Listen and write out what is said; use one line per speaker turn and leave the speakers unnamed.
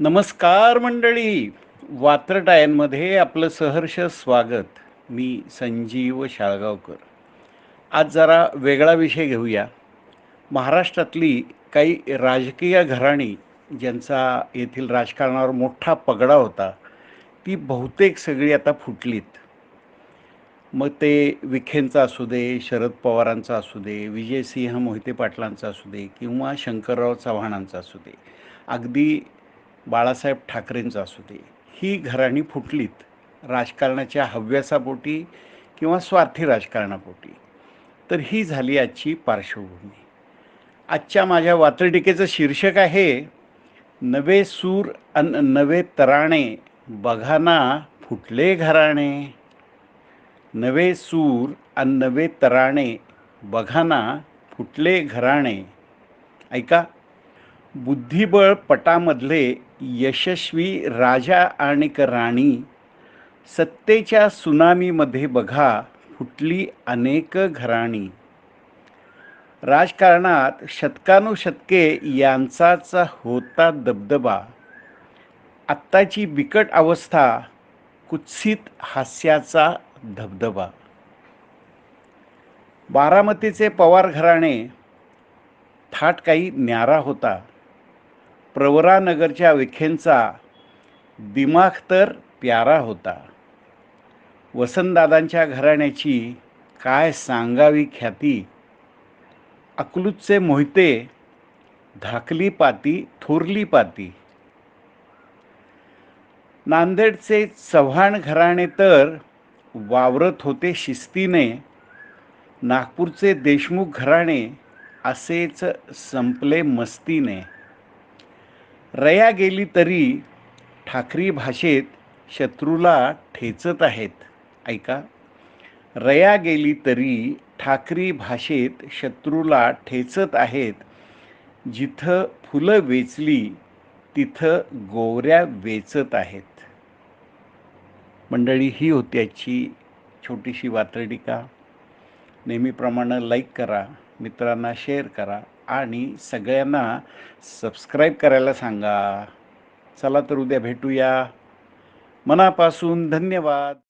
नमस्कार मंडळी. वात्रटायांमध्ये आपलं सहर्ष स्वागत. मी संजीव शाळगावकर. आज जरा वेगळा विषय घेऊया. महाराष्ट्रातली काही राजकीय घराणी ज्यांचा येथील राजकारणावर मोठा पगडा होता ती बहुतेक सगळी आता फुटलीत. मग ते विखेंचा असू दे शरद पवारांचा असू दे विजयसिंह मोहिते पाटलांचा असू दे किंवा शंकरराव चव्हाणांचा असू दे. अगदी बाळासाहेब ठाकरेंचं असू दे ही घराणी फुटलीत राजकारणाच्या हव्यासापोटी किंवा स्वार्थी राजकारणापोटी तर ही झाली आजची पार्श्वभूमी. आजच्या माझ्या वात्रटिकेचं शीर्षक आहे नवे सूर अन नवे तराणे बघाना फुटले घराणे. नवे सूर अन नवे तराणे बघाना फुटले घराणे. ऐका बुद्धिबळ पटामधले यशस्वी राजा आणि राणी सत्तेच्या सुनामीमध्ये बघा फुटली अनेक घराणी. राजकारणात शतकानुशतके यांचाच होता दबदबा. आत्ताची बिकट अवस्था कुत्सित हास्याचा धबधबा. बारामतीचे पवार घराणे थाट काही न्यारा होता. प्रवरानगरच्या विखेंचा दिमाग तर प्यारा होता. वसंतदादांच्या घराण्याची काय सांगावी ख्याती? अकलूतचे मोहिते धाकली पाती थोरली पाती. नांदेडचे चव्हाण घराणे तर वावरत होते शिस्तीने. नागपूरचे देशमुख घराणे असेच संपले मस्तीने. रया गेली तरी ठाकरी भाषेत शत्रूला ठेचत आहेत. ऐका. रया गेली तरी ठाकरी भाषेत शत्रूला ठेचत आहेत. जिथं फुलं वेचली तिथं गोवऱ्या वेचत आहेत. मंडळी ही होती आजची छोटीशी वात्रटिका. नेहमीप्रमाणे लाईक करा. मित्रांना शेअर करा. आणि सगळ्यांना सबस्क्राईब करायला सांगा. चला तर उद्या भेटूया. मनापासून धन्यवाद.